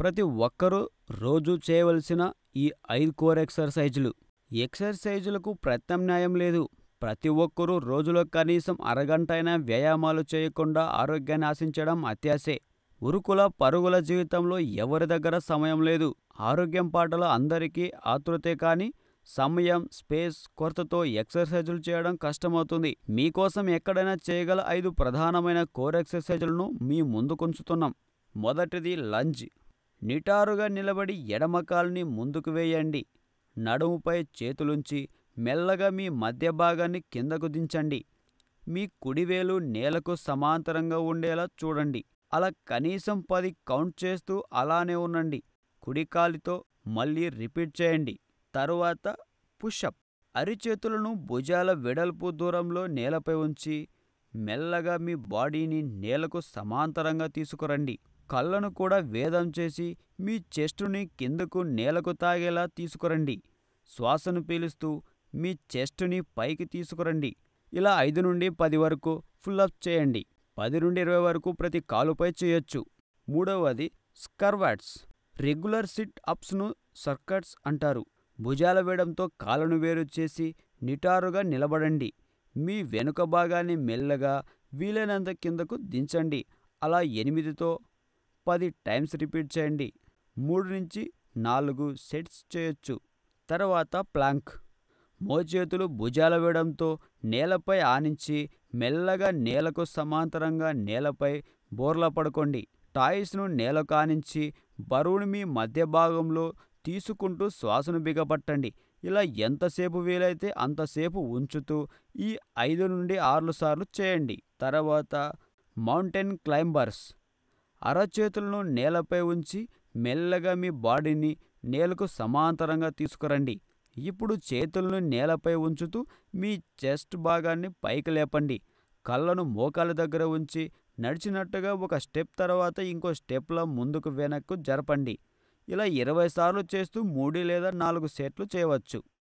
ప్రతి ఒక్కరూ రోజు చేయవలసిన ఈ ఐదు కోర్ ఎక్సర్సైజులు. ఎక్సర్సైజులకు ప్రత్యామ్నాయం లేదు. ప్రతి ఒక్కరూ రోజులో కనీసం అరగంట అయినా వ్యాయామాలు చేయకుండా ఆరోగ్యాన్ని ఆశించడం అత్యాశే. ఉరుకుల పరుగుల జీవితంలో ఎవరి దగ్గర సమయం లేదు. ఆరోగ్యం పాటలో అందరికీ ఆతృతే కానీ సమయం స్పేస్ కొరతతో ఎక్సర్సైజులు చేయడం కష్టమవుతుంది. మీకోసం ఎక్కడైనా చేయగల ఐదు ప్రధానమైన కోర్ ఎక్సర్సైజులను మీ ముందుకుంచుతున్నాం మొదటిది లంజ్ నిటారుగా నిలబడి ఎడమ కాలుని ముందుకు వేయండి. నడుముపై చేతులుంచి మెల్లగా మీ మధ్య భాగాన్ని కిందకు దించండి. మీ కుడివేలు నేలకు సమాంతరంగా ఉండేలా చూడండి. అలా కనీసం పది కౌంట్ చేస్తూ అలానే ఉండండి. కుడికాలితో మళ్ళీ రిపీట్ చేయండి. తరువాత పుషప్. అరిచేతులను భుజాల వెడల్పు దూరంలో నేలపై ఉంచి మెల్లగా మీ బాడీని నేలకు సమాంతరంగా తీసుకురండి. కళ్ళను కూడా వేదం చేసి మీ చెస్టుని కిందకు నేలకు తాగేలా తీసుకురండి. శ్వాసను పీలుస్తూ మీ చెస్టుని పైకి తీసుకురండి. ఇలా ఐదు నుండి పది వరకు ఫుల్ అప్ చేయండి. పది నుండి ఇరవై వరకు ప్రతి కాలుపై చేయొచ్చు. మూడవది స్కర్వాట్స్. రెగ్యులర్ సిట్ అప్స్ను సర్కట్స్ అంటారు. భుజాల వేయడంతో కాళ్ళను వేరు చేసి నిటారుగా నిలబడండి. మీ వెనుక భాగాన్ని మెల్లగా వీలైనంత కిందకు దించండి. అలా ఎనిమిదితో పది టైమ్స్ రిపీట్ చేయండి. మూడు నుంచి నాలుగు సెట్స్ చేయొచ్చు. తర్వాత ప్లాంక్. మోచేతులు భుజాల వేయడంతో నేలపై ఆనించి మెల్లగా నేలకు సమాంతరంగా నేలపై బోర్లా పడుకోండి. టాయిస్ను నేలకు ఆనించి బరువును మీ మధ్య భాగంలో తీసుకుంటూ శ్వాసను బిగపట్టండి. ఇలా ఎంతసేపు వీలైతే అంతసేపు ఉంచుతూ ఈ ఐదు నుండి ఆరు సార్లు చేయండి. తర్వాత మౌంటైన్ క్లైంబర్స్. అరచేతులను నేలపై ఉంచి మెల్లగా మీ బాడీని నేలకు సమాంతరంగా తీసుకురండి. ఇప్పుడు చేతులను నేలపై ఉంచుతూ మీ చెస్ట్ భాగాన్ని పైకి లేపండి. కళ్ళను మోకాల దగ్గర ఉంచి నడిచినట్టుగా ఒక స్టెప్ తర్వాత ఇంకో స్టెప్లో ముందుకు వెనక్కు జరపండి. ఇలా ఇరవై సార్లు చేస్తూ మూడు లేదా నాలుగు సెట్లు చేయవచ్చు.